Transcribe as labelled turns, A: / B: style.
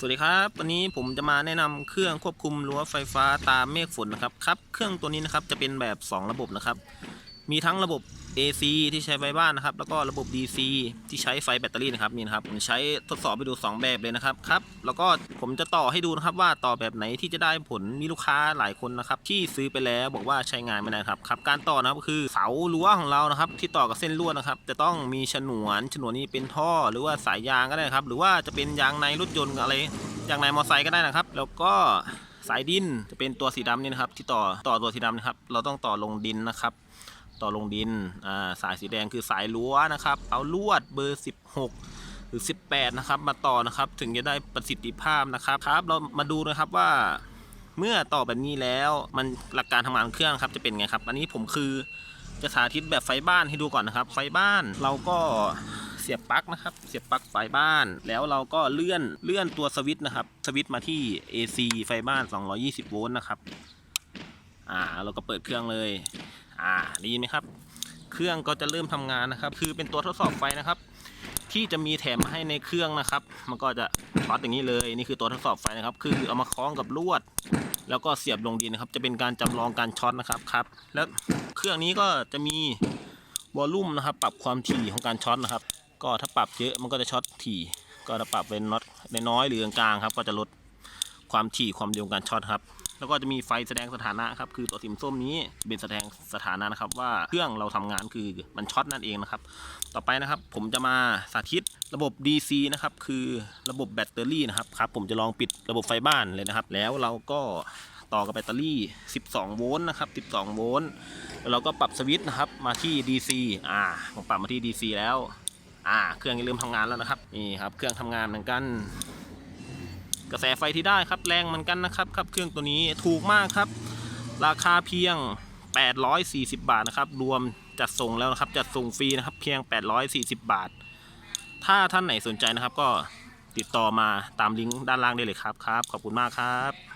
A: สวัสดีครับวันนี้ผมจะมาแนะนำเครื่องควบคุมรั้วไฟฟ้าตามเมฆฝนนะครับครับ เครื่องตัวนี้นะครับจะเป็นแบบ 2 ระบบนะครับ มีทั้งระบบ AC ที่ใช้ไฟบ้านนะครับ แล้วก็ระบบ DC ที่ใช้ไฟแบตเตอรี่นะครับนี่นะครับผมใช้ทดสอบไปดู 2 แบบเลยนะครับครับแล้วก็ผมจะต่อให้ดูนะครับว่าต่อแบบไหนที่จะได้ผลมีลูกค้าหลายคนนะครับที่ซื้อไปแล้วบอกว่าใช้งานไม่ได้ครับครับการต่อนะครับก็คือเสารั้วของเรานะครับที่ต่อกับเส้นลวดนะครับจะต้องมีฉนวนฉนวนนี้เป็นท่อหรือว่าสายยางก็ได้ครับหรือว่าจะเป็นยางในรถยนต์อะไรยางในมอเตอร์ไซค์ก็ได้นะครับ แล้วก็สายดินจะเป็นตัวสีดำนี่นะครับ ที่ต่อต่อตัวสีดำนะครับ เราต้องต่อลงดินนะครับ ต่อลงดินอ่าสายสีแดงคือสายรั้วนะครับ เอาลวดเบอร์ 16 หรือ 18 นะครับ มาต่อนะครับถึงจะได้ประสิทธิภาพนะครับครับ เรามาดูนะครับว่า เมื่อต่อแบบนี้แล้วมันหลักการทำงานเครื่องครับจะเป็นไงครับ อันนี้ผมคือจะสาธิตแบบไฟบ้านให้ดูก่อนนะครับ ไฟบ้านเราก็เสียบปลั๊กนะครับ เสียบปลั๊กไฟบ้าน แล้วเราก็เลื่อนเลื่อนตัวสวิตช์นะครับ สวิตช์มาที่ AC ไฟบ้าน 220 โวลต์นะครับ อ่า เราก็เปิดเครื่องเลย อ่าด้ยินไหมครับ เครื่องก็จะเริ่มทำงานนะครับ คือเป็นตัวทดสอบไฟนะครับ ที่จะมีแถมมาให้ในเครื่องนะครับ มันก็จะช็อตอย่างนี้เลยนี่คือตัวทดสอบไฟนะครับ คือเอามาคล้องกับลวด แล้วก็เสียบลงดินนะครับ จะเป็นการจำลองการช็อตนะครับครับ แล้วเครื่องนี้ก็จะมีวอลลุ่มนะครับ ปรับความถี่ของการช็อตนะครับ ก็ถ้าปรับเยอะมันก็จะช็อตถี่ก็ถ้าปรับเป็นน็อตน้อยหรือกลางครับ ก็จะลดความถี่ความเร็วการช็อตครับ แล้วก็จะมีไฟแสดงสถานะครับ คือตัวสีส้มนี้เป็นแสดงสถานะนะครับ ว่าเครื่องเราทำงานคือมันช็อตนั่นเองนะครับ ต่อไปนะครับ ผมจะมาสาธิตระบบ DC นะครับ คือระบบแบตเตอรี่นะครับครับ ผมจะลองปิดระบบไฟบ้านเลยนะครับ แล้วเราก็ต่อกับแบตเตอรี่ 12 โวลต์นะครับ 12 โวลต์แล้วเราก็ปรับสวิตช์นะครับ มาที่ DC อ่า ผมปรับมาที่ DC แล้ว อ่า เครื่องเริ่มทำงานแล้วนะครับ นี่ครับ เครื่องทำงานเหมือนกัน กระแสไฟที่ได้ครับแรงเหมือนกันนะครับครับเครื่องตัวนี้ถูกมากครับ ราคาเพียง 840 บาทนะครับรวมจัดส่งแล้วนะครับจัดส่งฟรีนะครับเพียง 840 บาท ถ้าท่านไหนสนใจนะครับก็ติดต่อมาตามลิงก์ด้านล่างได้เลยครับครับ ขอบคุณมากครับ